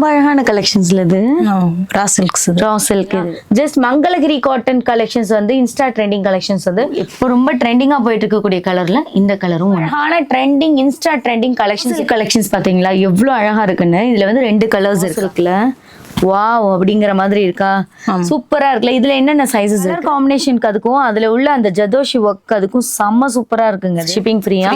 ரொம்ப அழகான கலெக்ஷன்ஸ்ல இது. ரா சில்க்ஸ் இது. Raa silk just Mangalagiri cotton collections வந்து இன்ஸ்டா ட்ரெண்டிங் கலெக்ஷன்ஸ் வந்து இப்போ ரொம்ப ட்ரெண்டிங்கா போயிட்டு இருக்கக்கூடிய கலர்ல இந்த கலரும் அழகான trending insta trending collections collections பாத்தீங்களா? எவ்வளவு அழகா இருக்குன்னு. இதுல வந்து ரெண்டு கலர்ஸ் இருக்குல்ல வாவ் அப்படிங்கிற மாதிரி இருக்கா? சூப்பரா இருக்குல்ல. இதுல என்னென்ன சைஸஸ் காம்பினேஷனுக்கு அதுக்கும் அதுல உள்ள அந்த ஜதோஷி ஒர்க் அதுக்கும் செம்ம சூப்பரா இருக்குங்க ஷிப்பிங் ஃப்ரீயா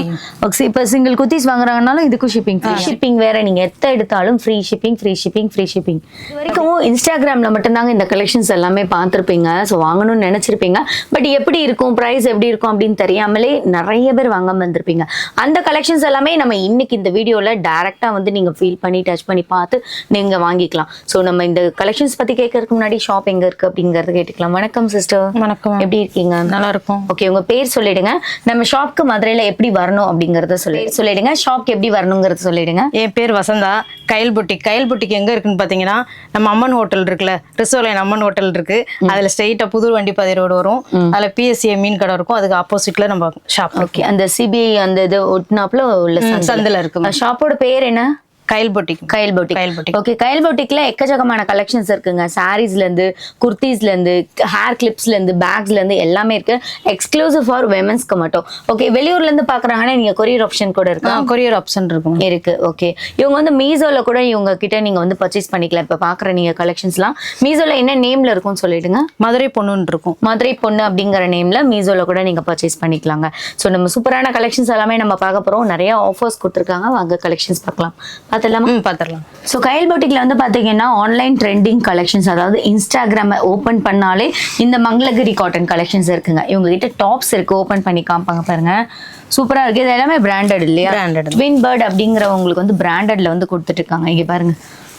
இப்ப சிங்கிள் குத்திஸ் வாங்குறாங்கனாலும் இதுக்கும் ஷிப்பிங் ஃப்ரீ ஷிப்பிங் வேற நீங்க எத்த எடுத்தாலும் free shipping free shipping free shipping வரைக்கும் இன்ஸ்டாகிராம்ல மட்டும்தாங்க இந்த கலெக்ஷன்ஸ் எல்லாமே பார்த்துருப்பீங்க. ஸோ வாங்கணும்னு நினைச்சிருப்பீங்க. பட் எப்படி இருக்கும்? ப்ரைஸ் எப்படி இருக்கும் அப்படின்னு தெரியாமலே நிறைய பேர் வாங்காம வந்திருப்பீங்க அந்த கலெக்ஷன்ஸ் எல்லாமே நம்ம இன்னைக்கு இந்த வீடியோல டைரக்டா வந்து நீங்க ஃபீல் பண்ணி டச் பண்ணி பார்த்து நீங்க வாங்கிக்கலாம். ஸோ நம்ம இந்த கலெக்ஷன்ஸ் பத்தி கேட்கறதுக்கு முன்னாடி ஷாப் எங்க இருக்கு அப்படிங்கறது கேட்டுக்கலாம். வணக்கம் சிஸ்டர் வணக்கம். எப்படி இருக்கீங்க? நல்லா இருக்கும் ஓகே உங்க பேர் சொல்லிடுங்க. நம்ம ஷாப்க்கு மதுரையில எப்படி வரணும் அப்படிங்கறத சொல்லி சொல்லிடுங்க. ஷாப்க்கு எப்படி வரணுங்கிறத சொல்லிடுங்க. என் பேர் வசந்தா. கயல் புட்டிக் கயல் புட்டிக் எங்க இருக்குன்னு பாத்தீங்கன்னா நம்ம அம்மன் ஹோட்டல் இருக்குல்ல ரிசோலைன் அம்மன் ஹோட்டல் இருக்கு. அதுல ஸ்ட்ரெயிட்டா புது வண்டி பாதை ரோடு வரும். அதுல பிஎஸ்சிஏ மீன் கடை இருக்கும். அதுக்கு ஆப்போசிட்ல நம்ம ஷாப் ஓகே அந்த சிபிஐ அந்த இது ஒட்டினாப்புல உள்ள. சந்தில இருக்கு. ஷாப்போட பேர் என்ன? Kayal boutique Kayal boutique Kayal boutique okay Kayal போட்டிக்ல எக்கச்சக்கமான கலெக்ஷன்ஸ் இருக்குங்க. சாரீஸ்ல இருந்து குர்த்திஸ்ல இருந்து ஹேர் கிளிப்ஸ்ல இருந்து பேக்ஸ்ல இருந்து எல்லாமே இருக்கு. எக்ஸ்க்ளூசிவ் ஃபார் விமன்ஸ்க்கு மட்டும். ஓகே வெளியூர்ல இருந்து பாக்குறாங்கன்னா நீங்க கொரியர் ஆப்ஷன் கூட இருக்கு கொரியர் ஆப்ஷன் இருக்கும் இருக்கு ஓகே இவங்க வந்து மீசோல கூட இவங்க கிட்ட நீங்க வந்து பர்ச்சேஸ் பண்ணிக்கலாம். இப்ப பாக்குற நீங்க கலெக்ஷன்ஸ்லாம் மீசோல என்ன நேம்ல இருக்கும்னு சொல்லிடுங்க. மதுரை பொண்ணுன்னு இருக்கும். மதுரை பொண்ணு அப்படிங்கிற நேம்ல மீசோல கூட நீங்க பர்ச்சேஸ் பண்ணிக்கலாங்க. ஸோ நம்ம சூப்பரான கலெக்ஷன்ஸ் எல்லாமே நம்ம பார்க்க போறோம். நிறைய ஆஃபர்ஸ் கொடுத்துருக்காங்க. வாங்க கலெக்ஷன்ஸ் பார்க்கலாம். பார்த்துலாமா ம் பாத்திரலாம் ஸோ கயல் போட்டிக்கில் வந்து பார்த்தீங்கன்னா ஆன்லைன் ட்ரெண்டிங் கலெக்ஷன்ஸ் அதாவது இன்ஸ்டாகிராமை ஓப்பன் பண்ணாலே இந்த மங்களகிரி காட்டன் கலெக்ஷன்ஸ் இருக்குங்க. இவங்க கிட்ட டாப்ஸ் இருக்கு ஓப்பன் பண்ணி காமிப்பாங்க பாருங்க. சூப்பராக இருக்கு. இது எல்லாமே பிராண்டட் இல்லையா? Branded. ட்வின் பேர்ட் அப்படிங்கிறவங்களுக்கு வந்து பிராண்டட்ல வந்து கொடுத்துட்டு இருக்காங்க இங்கே பாருங்க.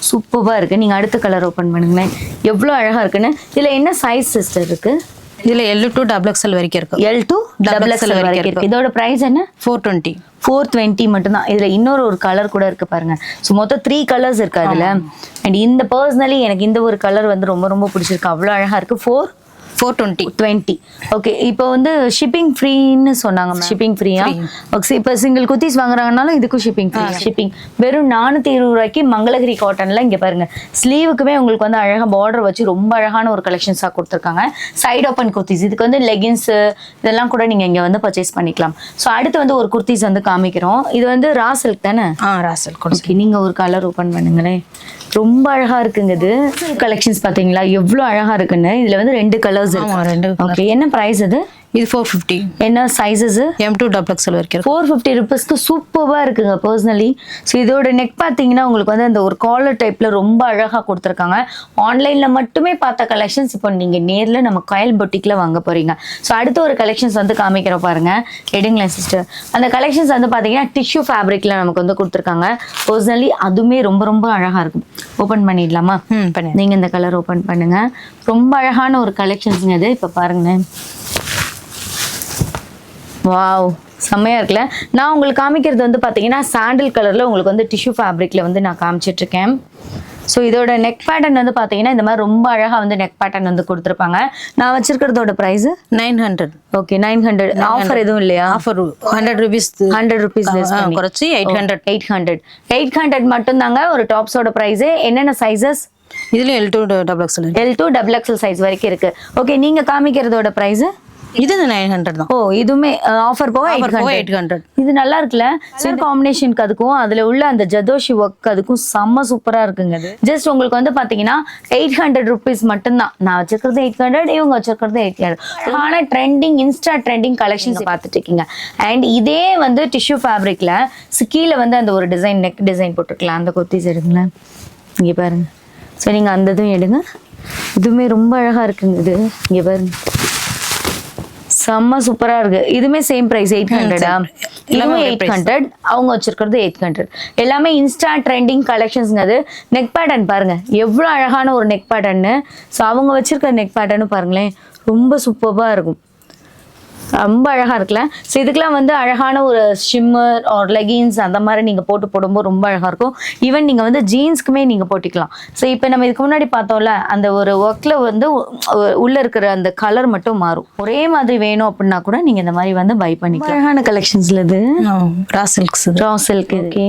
சூப்பராக இருக்கு. நீங்க அடுத்த கலர் ஓப்பன் பண்ணுங்களேன். எவ்வளோ அழகா இருக்குன்னு. இதுல என்ன சைஸ் சிஸ்டர் இருக்கு? இதுல எல் டு டபுள் எக்ஸ்எல் வரைக்கும் இருக்கு. எல் டு டபுள் எக்ஸ்எல் வரைக்கும் இருக்கு. இதோட ப்ரைஸ் என்ன? ஃபோர் டுவெண்ட்டி ஃபோர் டுவெண்ட்டி மட்டும்தான். இதுல இன்னொரு ஒரு கலர் கூட இருக்கு பாருங்க. ஸோ மொத்தம் த்ரீ கலர்ஸ் இருக்கு அதுல. அண்ட் இந்த பர்சனலி எனக்கு இந்த ஒரு கலர் வந்து ரொம்ப ரொம்ப பிடிச்சிருக்கு. அவ்வளோ அழகா இருக்கு. Four four twenty twenty okay இப்போ வந்து ஷிப்பிங் ஃப்ரீன்னு சொன்னாங்க ஷிப்பிங் ஃப்ரீயா ஓகே இப்போ சிங்கிள் குத்திஸ் வாங்குறாங்கனாலும் இதுக்கும் ஷிப்பிங் ஃப்ரீ ஷிப்பிங் வெறும் நானூற்றி இருபது ரூபாய்க்கு மங்களகிரி காட்டன்ல இங்கே பாருங்க. ஸ்லீவுக்குமே உங்களுக்கு வந்து அழகாக பார்டர் வச்சு ரொம்ப அழகான ஒரு கலெக்ஷன்ஸாக கொடுத்துருக்காங்க. சைடு ஓப்பன் குர்த்திஸ் இதுக்கு வந்து லெகின்ஸ் இதெல்லாம் கூட நீங்கள் இங்கே வந்து பர்ச்சேஸ் பண்ணிக்கலாம். ஸோ அடுத்து வந்து ஒரு குர்த்திஸ் வந்து காமிக்கிறோம். இது வந்து ரா சில்க் தானே? ஆ ராசல் கூட ஓகே நீங்க ஒரு கலர் ஓபன் பண்ணுங்களேன் ரொம்ப அழகா இருக்குங்க இது. கலெக்ஷன்ஸ் பாத்தீங்களா? எவ்வளவு அழகா இருக்குன்னு. இதுல வந்து ரெண்டு கலர்ஸ் இருக்கு ரெண்டு ஓகே என்ன பிரைஸ் இது இது ஃபோர் ஃபிஃப்டி என்ன sizes M to double XL வரைக்கும் ஃபோர் ஃபிஃப்டி ருபீஸ்க்கு சூப்பராக இருக்குங்க பர்சனலி ஸோ இதோட நெக் பார்த்தீங்கன்னா உங்களுக்கு வந்து அந்த ஒரு காலர் டைப்பில் ரொம்ப அழகாக கொடுத்துருக்காங்க. ஆன்லைனில் மட்டுமே பார்த்த கலெக்ஷன்ஸ் இப்போ நீங்கள் நேரில் நம்ம கயல் பொட்டிக்கில் வாங்க போகிறீங்க ஸோ அடுத்த ஒரு கலெக்ஷன்ஸ் வந்து காமிக்கிறோம் பாருங்க. எடுங்களேன் சிஸ்டர் அந்த கலெக்ஷன்ஸ் வந்து பார்த்தீங்கன்னா டிஷ்யூ ஃபேப்ரிக்கில் நமக்கு வந்து கொடுத்துருக்காங்க. பர்சனலி அதுவுமே ரொம்ப ரொம்ப அழகாக இருக்கும் ஓப்பன் பண்ணிடலாமா? ம் பண்ணி நீங்கள் இந்த கலர் ஓப்பன் பண்ணுங்க. ரொம்ப அழகான ஒரு கலெக்ஷன்ஸுங்க இது. இப்போ பாருங்களேன். வாவ் செம்மையா இருக்குல்ல. நான் உங்களுக்கு காமிக்கிறது வந்து பார்த்தீங்கன்னா சாண்டில் கலரில் உங்களுக்கு வந்து டிஷ்யூ ஃபேப்ரிக்கில் வந்து நான் காமிச்சிட்டு இருக்கேன் ஸோ இதோட நெக் பேட்டர்ன் வந்து பார்த்தீங்கன்னா இந்த மாதிரி ரொம்ப அழகாக வந்து நெக் பேட்டர்ன் வந்து கொடுத்துருப்பாங்க. நான் வச்சிருக்கிறதோட price nine hundred okay nine hundred offer எதுவும் இல்லையா? Offer hundred rupees hundred rupees குறைச்சி eight hundred eight hundred eight hundred மட்டும்தாங்க ஒரு டாப்ஸோட ப்ரைஸு என்னென்ன சைஸஸ் இதுல L to double XL L to double XL size வரைக்கும் இருக்கு. ஓகே நீங்க காமிக்கிறதோட பிரைஸ் இது நைன் ஹண்ட்ரட் தான். ஓ இதுவுமே ஆஃபர் போக போக 800. எயிட் ஹண்ட்ரட் இது நல்லா இருக்குல்ல? சில காம்பினேஷனுக்கு அதுக்கும் அதுல உள்ள அந்த ஜதோஷி ஒர்க் அதுக்கும் செம்ம சூப்பரா இருக்குங்க அது ஜஸ்ட் உங்களுக்கு வந்து பாத்தீங்கன்னா எயிட் ஹண்ட்ரட் ருபீஸ் மட்டும்தான். நான் வச்சிருக்கிறது எயிட் ஹண்ட்ரட் இவங்க வச்சிருக்கிறது எயிட் ஹண்ட்ரட் ஆனா ட்ரெண்டிங் இன்ஸ்டா ட்ரெண்டிங் கலெக்ஷன்ஸ் பார்த்துட்டு இருக்கீங்க. அண்ட் இதே வந்து டிஷ்யூ ஃபேப்ரிக்ல கீழே வந்து அந்த ஒரு டிசைன் நெக் டிசைன் போட்டுருக்கலாம். அந்த குர்த்திஸ் எடுங்களேன். இங்க பாருங்க. ஸோ நீங்க அந்த இதுவும் எடுங்க. இதுவுமே ரொம்ப அழகா இருக்குங்க இது. இங்க பாருங்க. செம்ம சூப்பரா இருக்கு. இதுமே சேம் பிரைஸ் எயிட் ஹண்ட்ரடா இதுவும் எயிட் ஹண்ட்ரட் அவங்க வச்சிருக்கிறது எயிட் ஹண்ட்ரட் எல்லாமே இன்ஸ்டா ட்ரெண்டிங் கலெக்ஷன்ஸ்ங்கிறது நெக் பேட்டர்ன் பாருங்க. எவ்வளோ அழகான ஒரு நெக் பேட்டர்னு ஸோ அவங்க வச்சிருக்கிற நெக் பேட்டர்னு பாருங்களேன். ரொம்ப சூப்பராக இருக்கும். ரொம்ப அழகா இருக்குல்ல? ஸோ இதுக்கெல்லாம் வந்து அழகான ஒரு ஷிம்மர் ஆர் லெகின்ஸ் அந்த மாதிரி நீங்க போட்டு போடும்போது ரொம்ப அழகா இருக்கும். ஈவன் நீங்க வந்து ஜீன்ஸ்க்குமே நீங்க போட்டுக்கலாம். ஸோ இப்போ நம்ம இதுக்கு முன்னாடி பார்த்தோம்ல அந்த ஒரு ஒர்க்ல வந்து உள்ள இருக்கிற அந்த கலர் மட்டும் மாறும். ஒரே மாதிரி வேணும் அப்படின்னா கூட நீங்க இந்த மாதிரி வந்து பை பண்ணிக்கலாம். அழகான கலெக்ஷன்ஸ்ல இது. Raw silks raw silk okay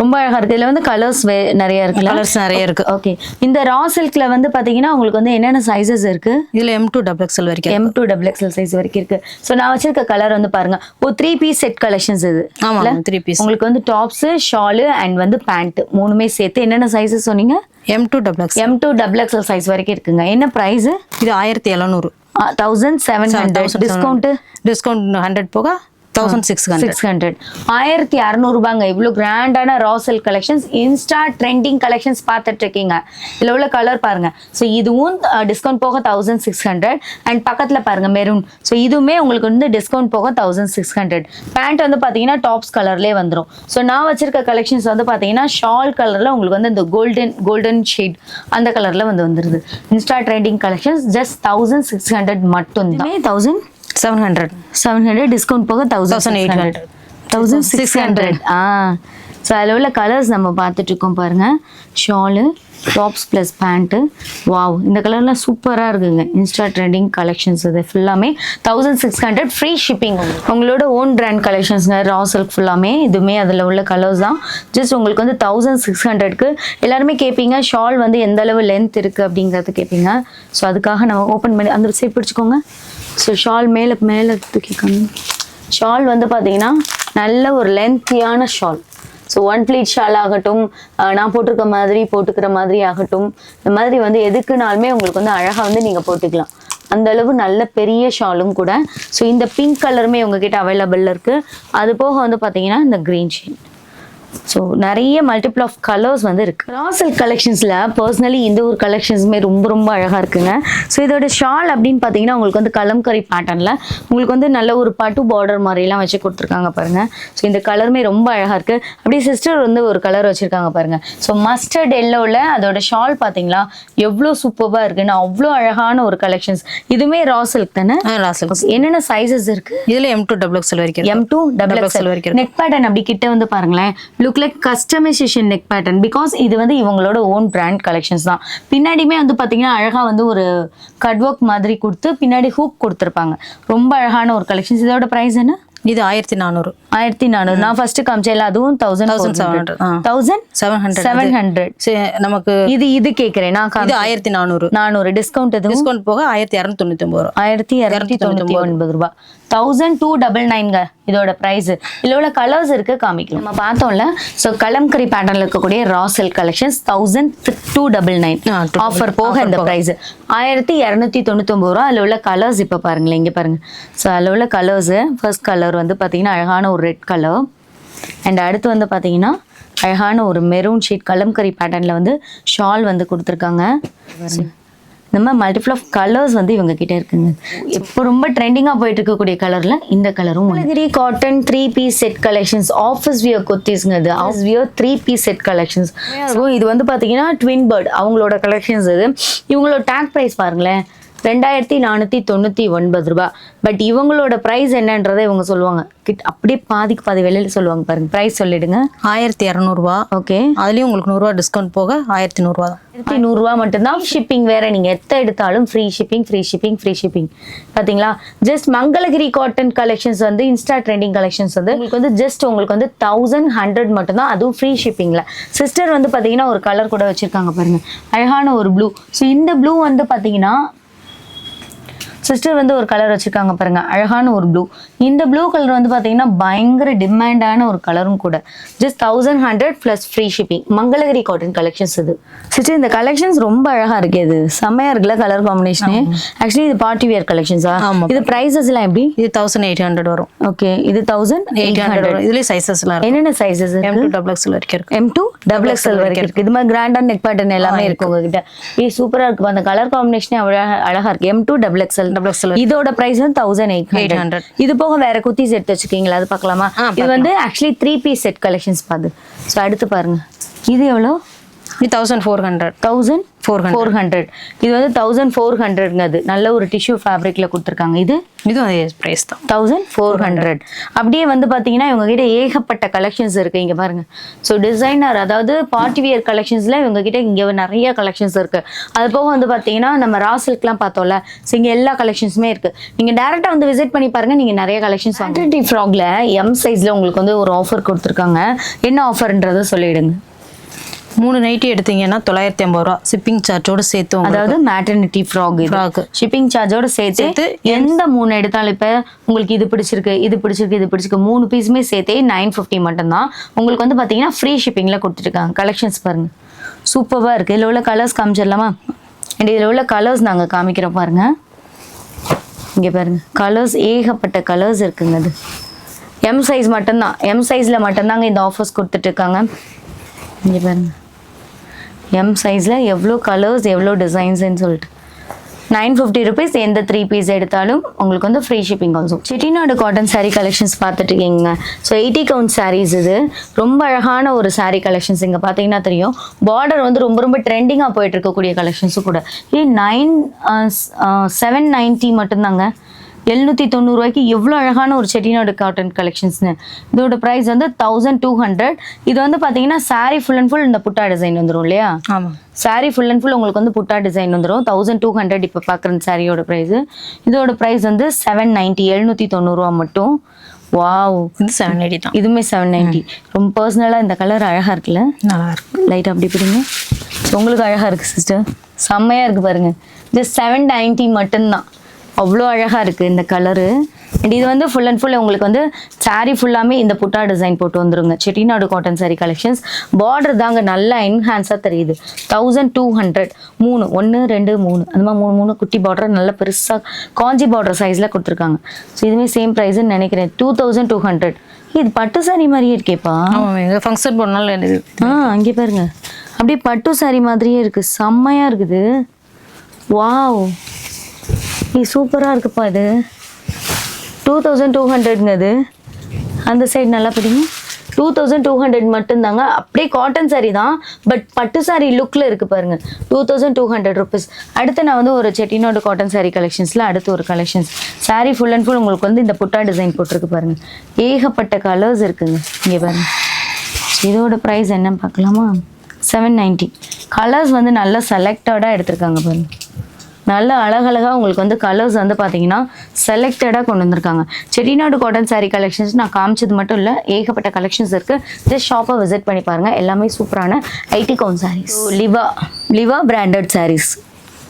ரொம்ப அழகா இருக்கு. இதுல வந்து கலர்ஸ் நிறைய இருக்குல்ல கலர்ஸ் நிறைய இருக்கு. ஓகே இந்த ரா சில்க்ல வந்து பாத்தீங்கன்னா உங்களுக்கு வந்து என்னென்ன சைஸஸ் இருக்கு? இதுல எம் டூ டபுள் எக்ஸ்எல் வரைக்கும் M to double XL size வரைக்கும் இருக்கு. ஸோ நான் வச்சிருக்க கலர் வந்து பாருங்க. ஒரு த்ரீ பீஸ் செட் கலெக்ஷன்ஸ் இது. ஆமா இல்ல? த்ரீ பீஸ் உங்களுக்கு வந்து டாப்ஸ் ஷாலு அண்ட் வந்து பேண்ட் மூணுமே சேர்த்து என்னென்ன சைஸஸ் சொன்னீங்க? M two double X M two double XL size வரைக்கும் இருக்குங்க. என்ன ப்ரைஸ் இது ஆயிரத்தி எழுநூறு. Thousand seven hundred discount discount hundred போக தௌசண்ட் சிக்ஸ் சிக்ஸ் ஹண்ட்ரட் ஆயிரத்தி அறநூறுபாங்க இவ்வளோ கிராண்டான ராசல் கலெக்ஷன்ஸ் இன்ஸ்டா ட்ரெண்டிங் கலெக்ஷன்ஸ் பார்த்துட்டு இருக்கீங்க இதில் உள்ள கலர் பாருங்க. ஸோ இதுவும் டிஸ்கவுண்ட் போக தௌசண்ட் சிக்ஸ் ஹண்ட்ரட் அண்ட் பக்கத்தில் பாருங்க மெரூன் ஸோ இதுவுமே உங்களுக்கு வந்து டிஸ்கவுண்ட் போக தௌசண்ட் சிக்ஸ் ஹண்ட்ரட் பேண்ட் வந்து பார்த்தீங்கன்னா டாப்ஸ் கலர்லேயே வந்துடும் ஸோ நான் வச்சிருக்க கலெக்ஷன்ஸ் வந்து பார்த்தீங்கன்னா ஷால் கலரில் உங்களுக்கு வந்து இந்த கோல்டன் கோல்டன் ஷேட் அந்த கலரில் வந்து வந்துருது. Insta trending collections just thousand six hundred மட்டும் தான் thousand seven hundred seven hundred discount போக thousand eight hundred thousand six hundred ஆ. ஸோ அதில் உள்ள கலர்ஸ் நம்ம பார்த்துட்டு இருக்கோம் பாருங்க. Shawl tops plus pant wow இந்த கலர்லாம் சூப்பராக இருக்குங்க. இன்ஸ்டா ட்ரெண்டிங் கலெக்ஷன்ஸ் இது ஃபுல்லாமே thousand six hundred free shipping உங்களோட ஓன் பிராண்ட் கலெக்ஷன்ஸ்ங்க ரா சில்க் ஃபுல்லாமே இதுவுமே அதில் உள்ள கலர்ஸ் தான். ஜஸ்ட் உங்களுக்கு வந்து தௌசண்ட் சிக்ஸ் ஹண்ட்ரட்க்கு எல்லாருமே கேட்பீங்க ஷால் வந்து எந்த அளவு லென்த் இருக்குது அப்படிங்கிறது கேட்பீங்க ஸோ அதுக்காக நம்ம ஓப்பன் பண்ணி அந்த சைட் பிடிச்சிக்கோங்க. ஸோ ஷால் மேலே மேலே தூக்கிக்கணும் ஷால் வந்து பார்த்தீங்கன்னா நல்ல ஒரு லென்த்தியான shawl so one pleat shawl ஆகட்டும் நான் போட்டிருக்க மாதிரி போட்டுக்கிற மாதிரி ஆகட்டும். இந்த மாதிரி வந்து எதுக்குனாலுமே உங்களுக்கு வந்து அழகாக வந்து நீங்கள் போட்டுக்கலாம். அந்த அளவு நல்ல பெரிய ஷாலும் கூட. ஸோ இந்த பிங்க் கலருமே உங்ககிட்ட அவைலபிள் இருக்குது அது போக வந்து பார்த்தீங்கன்னா இந்த க்ரீன் ஷேட் ஸோ நிறைய மல்டிபிள் ஆஃப் கலர்ஸ் வந்து இருக்கு. ராசல் கலெக்ஷன்ஸில் பர்சனலி இந்த ஒரு கலெக்ஷன்ஸுமே ரொம்ப ரொம்ப அழகாக இருக்குங்க. ஸோ இதோட ஷால் அப்படின்னு பார்த்தீங்கன்னா உங்களுக்கு வந்து கலம்கரி பேட்டர்னில் உங்களுக்கு வந்து நல்ல ஒரு பட்டு பார்டர் மாதிரிலாம் வச்சு கொடுத்துருக்காங்க பாருங்க. ஸோ இந்த கலருமே ரொம்ப அழகாக இருக்கு. அப்படியே சிஸ்டர் வந்து ஒரு கலர் வச்சிருக்காங்க பாருங்க. ஸோ மஸ்டர்ட் எல்லோவில் அதோட ஷால் பார்த்தீங்களா? எவ்வளோ சூப்பராக இருக்குன்னு அவ்வளோ அழகான ஒரு கலெக்ஷன்ஸ் இதுவுமே ராசல்க் தானே? Okay, என்னென்ன சைஸஸ் இருக்கு? இதுல எம் டூ டபுள் எக்ஸ்எல் வரைக்கும் எம் டூ டபுள் XL வரைக்கும் நெக் பேட்டர்ன் அப்படி கிட்ட வந்து பாருங்களேன். Look like customisation neck pattern because இது வந்து இவங்களோட ஓன் பிராண்ட் கலெக்ஷன்ஸ் தான். பின்னாடியுமே வந்து பார்த்தீங்கன்னா அழகாக வந்து ஒரு கட் ஒர்க் மாதிரி கொடுத்து பின்னாடி ஹூக் கொடுத்துருப்பாங்க. ரொம்ப அழகான ஒரு கலெக்ஷன்ஸ் இதோட ப்ரைஸ் என்ன? இது ஆயிரத்தி நானூறு. ஆயிரத்தி நானூறு. நான் ஃபர்ஸ்ட் காமிச்சேன் அதுவும் thousand thousand seven hundred thousand seven hundred seven hundred நமக்கு இது இது கேட்குறேன் நான் ஆயிரத்தி நானூறு. நானூறு. டிஸ்கவுண்ட் டிஸ்கவுண்ட் போக ஆயிரத்தி இரநூத்தி தொண்ணூத்தி ஒன்பது ரூபா. ஆயிரத்தி இரநூத்தி தொண்ணூத்தி ஒன்பது ரூபாய் தௌசண்ட் டூ டபுள் நைன்ங்க இதோட ப்ரைஸ் இதில் உள்ள கலர்ஸ் இருக்கு காமிக்கலாம் நம்ம பார்த்தோம்ல ஸோ கலம்கரி பேட்டர்ல இருக்கக்கூடிய ராசல் collections thousand two double nine offer போக இந்த ப்ரைஸ் ஆயிரத்தி இரநூத்தி தொண்ணூத்தொம்பது ரூபா அதில் உள்ள கலர்ஸ் இப்போ பாருங்களேன் இங்கே பாருங்க. ஸோ அதில் உள்ள கலர்ஸு ஃபர்ஸ்ட் கலர் வந்து பார்த்தீங்கன்னா அழகான ஒரு ரெட் கலர் அண்ட் அடுத்து வந்து பார்த்தீங்கன்னா அழகான ஒரு மெரூன் ஷீட் கலம்கரி பேட்டர்னில் வந்து ஷால் வந்து கொடுத்துருக்காங்க. இந்த மாதிரி மல்டிபிள் ஆஃப் கலர்ஸ் வந்து இவங்க கிட்ட இருக்குங்க. இப்போ ரொம்ப ட்ரெண்டிங்காக போயிட்டு இருக்கக்கூடிய கலர்ல இந்த கலரும் Nilgiri cotton three piece set collections office wear குர்த்திஸ்ங்க இது. Office wear three piece set collections இது வந்து பார்த்தீங்கன்னா ட்வின் பேர்ட் அவங்களோட கலெக்ஷன்ஸ் இது. இவங்களோட டேக் ப்ரைஸ் பாருங்களேன். ரெண்டாயிரத்தி நானூற்றி தொண்ணூற்றி ஒன்பது ரூபாய் பட் இவங்களோட ப்ரைஸ் என்னன்றதை இவங்க சொல்லுவாங்க. கிட் அப்படியே பாதிக்கு பாதி வெளியில் சொல்லுவாங்க பாருங்க. ப்ரைஸ் சொல்லிடுங்க. ஆயிரத்தி இரநூறுவா. ஓகே அதுலயும் உங்களுக்கு நூறுரூவா டிஸ்கவுண்ட் போக ஆயிரத்தி நூறுரூவா தான். ஆயிரத்தி நூறுரூவா மட்டும்தான் ஷிப்பிங் வேற நீங்க எத்த எடுத்தாலும் free shipping free shipping free shipping பாத்தீங்களா? ஜஸ்ட் மங்களகிரி காட்டன் கலெக்ஷன்ஸ் வந்து இன்ஸ்டா ட்ரெண்டிங் கலெக்ஷன்ஸ் வந்து உங்களுக்கு வந்து ஜஸ்ட் உங்களுக்கு வந்து தௌசண்ட் ஹண்ட்ரட் மட்டும்தான். அதுவும் ஃப்ரீ ஷிப்பிங்ல சிஸ்டர் வந்து பாத்தீங்கன்னா ஒரு கலர் கூட வச்சிருக்காங்க பாருங்க. அழகான ஒரு ப்ளூ ஸோ இந்த ப்ளூ வந்து பாத்தீங்கன்னா சிஸ்டர் வந்து ஒரு கலர் வச்சிருக்காங்க பாருங்க அழகான ஒரு ப்ளூ இந்த ப்ளூ கலர் வந்து பார்த்தீங்கன்னா பயங்கர டிமாண்டான ஒரு கலரும் கூட. Just thousand hundred plus free shipping Mangalagiri cotton collections இது. சிஸ்டர் இந்த கலெக்ஷன்ஸ் ரொம்ப அழகா இருக்கு இது. செம்மையா இருக்குல்ல கலர் காம்பினேஷனு ஆக்சுவலி இது பார்ட்டி வியர் கலெக்ஷன்ஸா. இது ப்ரைஸஸ்லாம் எப்படி? இது தௌசண்ட் எயிட் ஹண்ட்ரட் வரும். ஓகே இது தௌசண்ட் எயிட் ஹண்ட்ரட் வரும். இதுலயே இருக்கும். என்னென்ன sizes M to double XL வரைக்கும் இருக்கு எம் டூ டபுள் எக்ஸ்எல் வரைக்கும் இருக்கு. இது மாதிரி கிராண்டான நெக் பேட்டர்ன் எல்லாமே இருக்கு உங்ககிட்ட. இது சூப்பரா இருக்கு. அந்த கலர் காம்பினேஷனே அழகா அழகா இருக்கு. M to double XL double XL இதோட பிரைஸ் வந்து தௌசண்ட் எயிட் 800. ஹண்ட்ரட் இது போக வேற குர்த்திஸ் எடுத்து வச்சிருக்கீங்களா அது பார்க்கலாமா? இது வந்து actually three piece set collections பாது. ஸோ அடுத்து பாருங்க. இது எவ்வளோ? இது thousand four hundred thousand four four hundred இது வந்து தௌசண்ட் ஃபோர் ஹண்ட்ரட்ங்கிறது நல்ல ஒரு டிஷ்யூ ஃபேப்ரிக்ல கொடுத்துருக்காங்க. இது? அதே ப்ரைஸ் தான். தௌசண்ட் ஃபோர் ஹண்ட்ரட் அப்படியே வந்து பார்த்தீங்கன்னா இவங்க கிட்ட ஏகப்பட்ட கலெக்ஷன்ஸ் இருக்கு. இங்க பாருங்க. ஸோ டிசைனர் அதாவது பார்ட்டி வியர் கலெக்ஷன்ஸ்ல இவங்க கிட்ட இங்க நிறைய கலெக்ஷன்ஸ் இருக்கு. அது போக வந்து பார்த்தீங்கன்னா நம்ம ரா சில்க்லாம் பார்த்தோம்ல ஸோ இங்க எல்லா கலெக்ஷன்ஸுமே இருக்கு. நீங்க டேரெக்டாக வந்து விசிட் பண்ணி பாருங்க நீங்க நிறைய கலெக்ஷன்ஸ் வாங்க. ஃப்ராக்ல எம் சைஸ்ல உங்களுக்கு வந்து ஒரு ஆஃபர் கொடுத்துருக்காங்க. என்ன ஆஃபர்ன்றதை சொல்லிடுங்க. மூணு நைட்டி எடுத்தீங்கன்னா தொள்ளாயிரத்தி ஐம்பது ரூபா. ஷிப்பிங் சார்ஜோட சேர்த்து அதாவது மேட்டர்னிட்டி ஃப்ராக் Frock. ஷிப்பிங் சார்ஜோட சேர்த்து எந்த மூணு எடுத்தாலும் இப்போ உங்களுக்கு இது பிடிச்சிருக்கு இது பிடிச்சிருக்கு இது பிடிச்சிருக்கு மூணு பீஸுமே சேர்த்தே நைன் ஃபிஃப்டி மட்டும்தான். உங்களுக்கு வந்து பார்த்தீங்கன்னா ஃப்ரீ ஷிப்பிங்கில் கொடுத்துருக்காங்க. கலெக்ஷன்ஸ் பாருங்க. சூப்பராக இருக்குது இதில் உள்ள கலர்ஸ் காமிச்சிடலாமா? அண்ட் இதில் உள்ள கலர்ஸ் நாங்கள் காமிக்கிறோம் பாருங்க. இங்கே பாருங்க. கலர்ஸ் ஏகப்பட்ட கலர்ஸ் இருக்குங்க அது எம் சைஸ் மட்டும்தான். எம் சைஸில் மட்டும்தாங்க இந்த ஆஃபர்ஸ் கொடுத்துட்டு இருக்காங்க. இங்கே பாருங்க. எம் சைஸில் எவ்வளோ கலர்ஸ் எவ்வளோ டிசைன்ஸ்ன்னு சொல்லிட்டு. நைன் ஃபிஃப்டி ருபீஸ் எந்த த்ரீ பீஸ் எடுத்தாலும் உங்களுக்கு வந்து free shipping also Chettinad cotton saree collections பார்த்துட்ருக்கீங்க ஸோ எயிட்டி கவுண்ட் சாரீஸ் இது. ரொம்ப அழகான ஒரு சாரீ கலெக்ஷன்ஸ் இங்கே பார்த்தீங்கன்னா தெரியும். பார்டர் வந்து ரொம்ப ரொம்ப ட்ரெண்டிங்காக போயிட்டு இருக்கக்கூடிய கலெக்ஷன்ஸும் கூட. இது நைன் செவன் நைன்ட்டி மட்டும்தாங்க? எழுநூற்றி தொண்ணூறுரூவாய்க்கு எவ்வளோ அழகான ஒரு செட்டிநாடு காட்டன் கலெக்ஷன்ஸ்னு இதோட ப்ரைஸ் வந்து தௌசண்ட் டூ ஹண்ட்ரட் இது வந்து பார்த்தீங்கன்னா saree ஃபுல் அண்ட் ஃபுல் இந்த புட்டா டிசைன் வந்துடும் இல்லையா? ஆமாம் saree ஃபுல் அண்ட் ஃபுல் உங்களுக்கு வந்து புட்டா டிசைன் வந்துடும் தௌசண்ட் டூ ஹண்ட்ரட் இப்போ பார்க்குற சாரியோட ப்ரைஸு இதோட ப்ரைஸ் வந்து செவன் நைன்ட்டி எழுநூற்றி தொண்ணூறுரூவா மட்டும். வாவ் இது செவன் எயிட்டி தான். இதுவுமே செவன் நைன்ட்டி ரொம்ப பர்சனலாக இந்த கலர் அழகாக இருக்குல்ல? நல்லா இருக்கு. லைட் அப்படி பிடிங்க. உங்களுக்கு அழகாக இருக்குது சிஸ்டர் செம்மையாக இருக்குது பாருங்க. இது செவன் நைன்ட்டி மட்டும்தான். அவ்வளோ அழகாக இருக்குது இந்த கலரு அண்ட் இது வந்து ஃபுல் அண்ட் ஃபுல் உங்களுக்கு வந்து saree ஃபுல்லாமே இந்த புட்டா டிசைன் போட்டு வந்துருங்க. Chettinad cotton saree collections border தாங்க நல்லா என்ஹான்ஸாக தெரியுது. தௌசண்ட் டூ ஹண்ட்ரட் மூணு ஒன்று ரெண்டு மூணு. அந்த மாதிரி மூணு மூணு குட்டி பார்டர் நல்ல பெருசாக காஞ்சி பார்டர் சைஸில் கொடுத்துருக்காங்க. ஸோ இதுவுமே சேம் ப்ரைஸ்ன்னு நினைக்கிறேன். டூ தௌசண்ட் டூ ஹண்ட்ரட் இது பட்டு saree மாதிரியே இருக்கேப்பா. எங்கள் ஃபங்க்ஷன் போனாலும் இது ஆ அங்கே பாருங்க. அப்படியே பட்டு saree மாதிரியே இருக்கு. செம்மையா இருக்குது. வாவ் இது சூப்பராக இருக்குப்பா இது. டூ தௌசண்ட் டூ ஹண்ட்ரட்ங்க அது அந்த சைடு நல்லா படிங்க. டூ தௌசண்ட் டூ ஹண்ட்ரட் மட்டும்தாங்க. அப்படியே காட்டன் சாரீ தான். பட் பட்டு சாரீ லுக்கில் இருக்குது பாருங்க. Two thousand two hundred rupees அடுத்து நான் வந்து ஒரு செட்டினோட காட்டன் சாரீ கலெக்ஷன்ஸில் அடுத்து ஒரு collections saree full and full உங்களுக்கு வந்து இந்த புட்டா டிசைன் போட்டிருக்கு பாருங்க. ஏகப்பட்ட கலர்ஸ் இருக்குங்க. இங்கே பாருங்க. இதோட ப்ரைஸ் என்னன்னு பார்க்கலாமா? செவன் நைன்ட்டி கலர்ஸ் வந்து நல்லா செலக்டடாக எடுத்திருக்காங்க பாருங்கள் நல்ல அழகழகா உங்களுக்கு வந்து கலர்ஸ் வந்து பார்த்தீங்கன்னா செலக்டடாக கொண்டு வந்திருக்காங்க. செட்டிநாடு காட்டன் saree கலெக்ஷன்ஸ் நான் காமிச்சது மட்டும் இல்லை ஏகப்பட்ட கலெக்ஷன்ஸ் இருக்குது ஜஸ்ட் ஷாப்பை விசிட் பண்ணி பாருங்கள் எல்லாமே சூப்பரான ஐடி கவுன் sarees. Liva Liva branded sarees.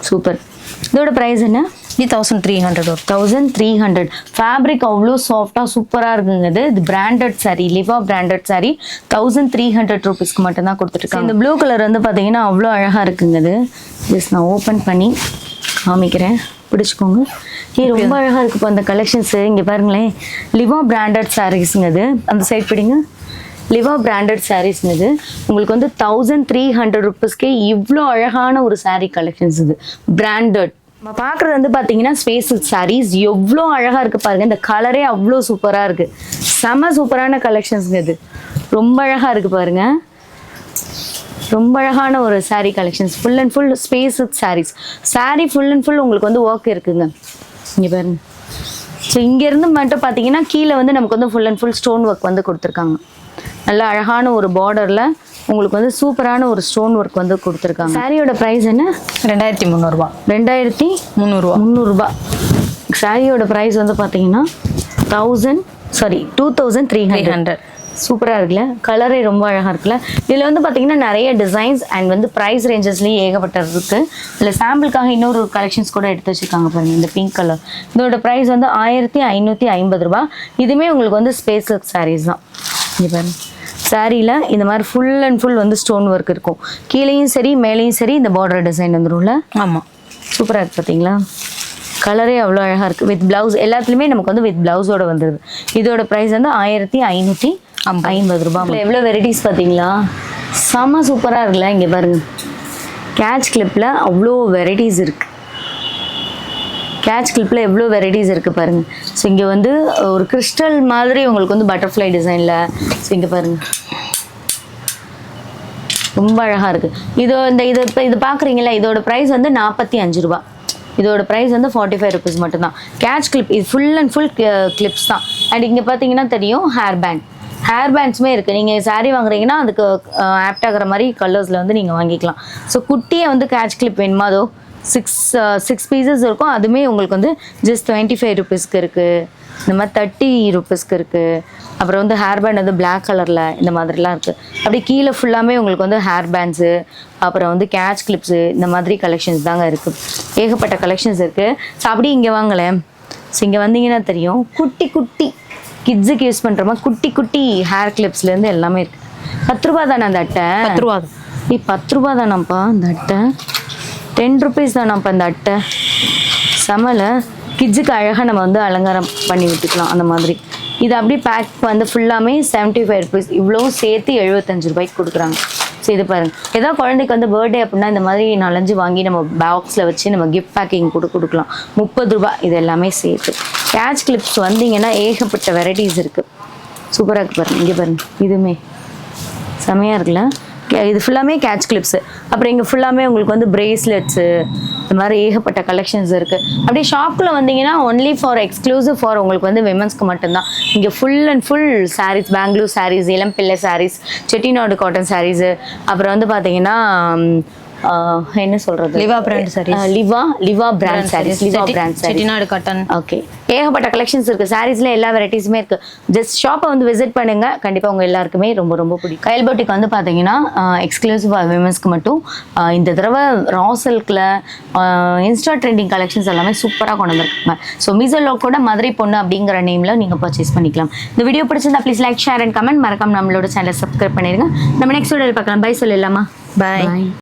Super இதோட ப்ரைஸ் என்ன? இது தௌசண்ட் த்ரீ ஹண்ட்ரட் வரும். தௌசண்ட் த்ரீ ஹண்ட்ரட் ஃபேப்ரிக் அவ்வளோ சாஃப்டாக சூப்பராக இருக்குங்க இது. இது branded saree Liva branded saree. Thousand three hundred ருபீஸ்க்கு மட்டும் தான் கொடுத்துருக்காங்க இந்த ப்ளூ கலர் வந்து பார்த்தீங்கன்னா அவ்வளோ அழகாக இருக்குங்க இது. ஜஸ்ட் நான் ஓப்பன் பண்ணி காமிக்கிறேன். பிடிச்சிக்கோங்க. ஏ ரொம்ப அழகாக இருக்குப்பா அந்த கலெக்ஷன்ஸு இங்கே பாருங்களேன். லிவா பிராண்டட் சாரீஸுங்க இது. அந்த சைட் பிடிங்க. லிவா பிராண்டட் சாரீஸ்ங்க இது. உங்களுக்கு வந்து தௌசண்ட் த்ரீ ஹண்ட்ரட் ருபீஸ்க்கே இவ்வளோ அழகான ஒரு saree கலெக்ஷன்ஸ் இது. பிராண்டட் நம்ம பார்க்குறது வந்து பார்த்தீங்கன்னா ஸ்பேஸ் சாரீஸ் எவ்வளோ அழகாக இருக்குது பாருங்க. இந்த கலரே அவ்வளோ சூப்பராக இருக்குது செம சூப்பரான கலெக்ஷன்ஸ்ங்க இது. ரொம்ப அழகாக இருக்குது பாருங்க. ரொம்ப அழகான ஒரு saree collections full and full space sarees saree full and full உங்களுக்கு வந்து ஒர்க் இருக்குங்க. இங்கே பாருங்க. ஸோ இங்கேருந்து மட்டும் பார்த்தீங்கன்னா கீழே வந்து நமக்கு வந்து full and full stone work வந்து கொடுத்துருக்காங்க. நல்ல அழகான ஒரு பார்டரில் உங்களுக்கு வந்து சூப்பரான ஒரு ஸ்டோன் ஒர்க் வந்து கொடுத்துருக்காங்க. சாரியோட ப்ரைஸ் என்ன? ரெண்டாயிரத்தி முந்நூறுரூவா ரெண்டாயிரத்தி முந்நூறுரூவா முந்நூறுரூபா சாரியோட ப்ரைஸ் வந்து பார்த்தீங்கன்னா thousand sorry two thousand three hundred சூப்பராக இருக்குல்ல? கலரே ரொம்ப அழகாக இருக்குல்ல? இதில் வந்து பார்த்தீங்கன்னா நிறைய டிசைன்ஸ் அண்ட் வந்து ப்ரைஸ் ரேஞ்சஸ்லேயும் ஏகப்பட்டது இருக்குது இதில் சாம்பிளுக்காக இன்னொரு கலெக்ஷன்ஸ் கூட எடுத்து வச்சுருக்காங்க பாருங்க இந்த பிங்க் கலர் இதோட ப்ரைஸ் வந்து ஆயிரத்தி ஐநூற்றி ஐம்பது ரூபா. இதுவுமே உங்களுக்கு வந்து ஸ்பேஸ் ஒர்க் சாரீஸ் தான். இங்கே பாருங்க. சாரியில் இந்த மாதிரி ஃபுல் அண்ட் ஃபுல் வந்து ஸ்டோன் ஒர்க் இருக்கும். கீழேயும் சரி மேலேயும் சரி இந்த பார்டர் டிசைன் வந்துரும்ல? ஆமாம் சூப்பராக இருக்குது பார்த்தீங்களா கலரே அவ்வளோ அழகாக இருக்குது வித் ப்ளவுஸ் எல்லாத்துலேயுமே நமக்கு வந்து வித் ப்ளவுஸோட வந்துடுது இதோட ப்ரைஸ் வந்து ஆயிரத்தி ஐநூற்றி ஐம்பது. ரூபாய் எவ்வளோ வெரைட்டிஸ் பார்த்தீங்களா செம சூப்பராக இருக்குல்ல இங்கே பாருங்க. கேட்ச் கிளிப்பில் அவ்வளோ வெரைட்டிஸ் இருக்குது கேட்ச் கிளிப்பில் எவ்வளோ வெரைட்டிஸ் இருக்குது பாருங்க. ஸோ இங்கே வந்து ஒரு கிறிஸ்டல் மாதிரி உங்களுக்கு வந்து பட்டர்ஃப்ளை டிசைனில் ஸோ இங்கே பாருங்க. ரொம்ப அழகா இருக்கு. இது இந்த இது இப்போ இது பார்க்குறீங்களா இதோட ப்ரைஸ் வந்து நாற்பத்தி அஞ்சு ரூபா. இதோட ப்ரைஸ் வந்து ஃபார்ட்டி ஃபைவ் ருபீஸ் மட்டும்தான். கேட்ச் கிளிப் இது ஃபுல் அண்ட் ஃபுல் கிளிப்ஸ் தான். அண்ட் இங்கே பார்த்தீங்கன்னா தெரியும் ஹேர் பேண்ட் ஹேர் பேண்ட்ஸுமே இருக்குது நீங்கள் சாரீ வாங்குறீங்கன்னா அதுக்கு ஆப்ட் ஆகிற மாதிரி கலர்ஸில் வந்து நீங்கள் வாங்கிக்கலாம். ஸோ குட்டியை வந்து கேட்ச் கிளிப் வேணுமா அதோ? சிக்ஸ் சிக்ஸ் பீசஸ் இருக்கும். அதுவுமே உங்களுக்கு வந்து ஜஸ்ட் டுவெண்ட்டி ஃபைவ் ருபீஸ்க்கு இருக்குது இந்த மாதிரி தேர்ட்டி ருபீஸ்க்கு இருக்குது அப்புறம் வந்து ஹேர் பேண்ட் வந்து பிளாக் கலரில் இந்த மாதிரிலாம் இருக்குது அப்படி கீழே ஃபுல்லாமே உங்களுக்கு வந்து ஹேர் பேண்ட்ஸு அப்புறம் வந்து கேட்ச் கிளிப்ஸு இந்த மாதிரி கலெக்ஷன்ஸ் தாங்க இருக்குது ஏகப்பட்ட கலெக்ஷன்ஸ் இருக்குது ஸோ அப்படி இங்கே வாங்கலை ஸோ இங்கே வந்தீங்கன்னா தெரியும். குட்டி குட்டி. கிட்ஸுக்கு யூஸ் பண்ணுற மாதிரி குட்டி குட்டி ஹேர் கிளிப்ஸ்லேருந்து எல்லாமே இருக்குது பத்து ரூபா தானே அந்த அட்டை? பத்து ரூபா. நீ பத்து ரூபா தானாப்பா இந்த அட்டை. டென் ருபீஸ் தானாப்பா இந்த அட்டை. செமல கிட்ஸுக்கு அழகாக நம்ம வந்து அலங்காரம் பண்ணி விட்டுக்கலாம் அந்த மாதிரி. இது அப்படியே பேக் வந்து ஃபுல்லாமே செவன்ட்டி ஃபைவ் ருபீஸ் இவ்வளவும் சேர்த்து எழுபத்தஞ்சு ரூபாய்க்கு கொடுக்குறாங்க. ஸோ இது பாருங்க. ஏதாவது குழந்தைக்கு வந்து பர்த்டே அப்படின்னா இந்த மாதிரி நாலஞ்சு வாங்கி நம்ம பாக்ஸில் வச்சு நம்ம கிஃப்ட் பேக்கிங் கூட கொடுக்கலாம். முப்பது ரூபாய் இது எல்லாமே சேர்த்து. கேட்ச் கிளிப்ஸ் வந்தீங்கன்னா ஏகப்பட்ட வெரைட்டிஸ் இருக்குது சூப்பராக இருக்குது பாருங்க. இங்கே பாருங்க. இதுவுமே. செமையாக இருக்குல்ல? இது ஃபுல்லாமே கேட்ச் கிளிப்ஸு அப்புறம் இங்கே ஃபுல்லாமே உங்களுக்கு வந்து பிரேஸ்லெட்ஸு இந்த மாதிரி ஏகப்பட்ட கலெக்ஷன்ஸ் இருக்குது அப்படியே ஷாப்பில் வந்தீங்கன்னா ஒன்லி ஃபார் எக்ஸ்க்ளூசிவ் ஃபார் உங்களுக்கு வந்து விமன்ஸ்க்கு மட்டும்தான். இங்கே full and full sarees Bangalore sarees Elampillai sarees Chettinad cotton sarees அப்புறம் வந்து பார்த்தீங்கன்னா என்ன சொல்கிறது Liva brand sarees. Liva Liva brand sarees Liva brand sarees Chettinad cotton okay ஏகப்பட்ட கலெக்ஷன்ஸ் இருக்கு. சாரீஸ்ல எல்லா வெரைட்டிஸுமே இருக்கு. ஜஸ்ட் ஷாப்பை வந்து விசிட் பண்ணுங்க. கண்டிப்பா உங்க எல்லாருக்குமே ரொம்ப ரொம்ப பிடிக்கும். கயல் போட்டிக்கு வந்து பாத்தீங்கன்னா எக்ஸ்க்ளூசிவ் விமன்ஸ்க்கு மட்டும். இந்த தடவை ரா சில்க்ல இன்ஸ்டா ட்ரெண்டிங் கலெக்ஷன்ஸ் எல்லாமே சூப்பராக கொண்டு வந்திருக்காங்க. ஸோ மீசோலோ கூட மதுரை பொண்ணு அப்படிங்கிற நேம்ல நீங்க பர்ச்சேஸ் பண்ணிக்கலாம். இந்த வீடியோ பிடிச்சிருந்தா please like share and comment மறக்காம நம்மளோட சேனலை சப்ஸ்கிரைப் பண்ணிடுங்க. நம்ம நெக்ஸ்ட் வீடியோவில் பார்க்கலாம். பை சொல்லலாமா. Bye.